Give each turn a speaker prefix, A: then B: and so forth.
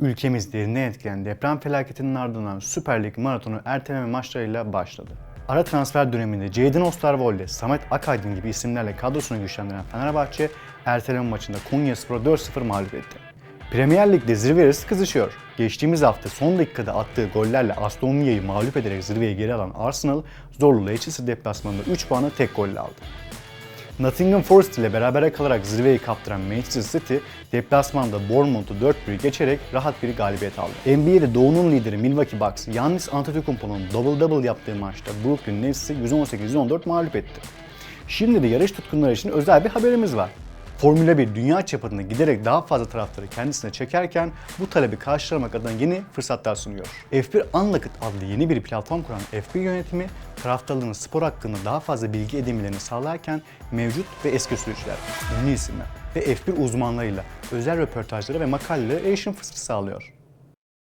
A: Ülkemiz derinden etkilen deprem felaketinin ardından Süper Lig maratonu erteleme maçlarıyla başladı. Ara transfer döneminde Ceyhun Osterwolde, Samet Akaydın gibi isimlerle kadrosunu güçlendiren Fenerbahçe, erteleme maçında Konyaspor'a 4-0 mağlup etti. Premier Lig'de zirve yarışı kızışıyor. Geçtiğimiz hafta son dakikada attığı gollerle Aston Villa'yı mağlup ederek zirveye geri alan Arsenal, zorlu Leicester deplasmanında 3 puanı tek golle aldı. Nottingham Forest ile berabere kalarak zirveyi kaptıran Manchester City, deplasmanda Bournemouth'u 4-1 geçerek rahat bir galibiyet aldı. NBA'de Doğu'nun lideri Milwaukee Bucks, Giannis Antetokounmpo'nun double-double yaptığı maçta Brooklyn Nets'i 118-114 mağlup etti. Şimdi de yarış tutkunları için özel bir haberimiz var. Formula 1 dünya çapında giderek daha fazla taraftarı kendisine çekerken bu talebi karşılamak adına yeni fırsatlar sunuyor. F1 Unlocked adlı yeni bir platform kuran F1 yönetimi taraftarların spor hakkında daha fazla bilgi edinmelerini sağlarken mevcut ve eski sürücüler, ünlü isimler ve F1 uzmanlarıyla özel röportajlara ve makalelere erişim fırsatı sağlıyor.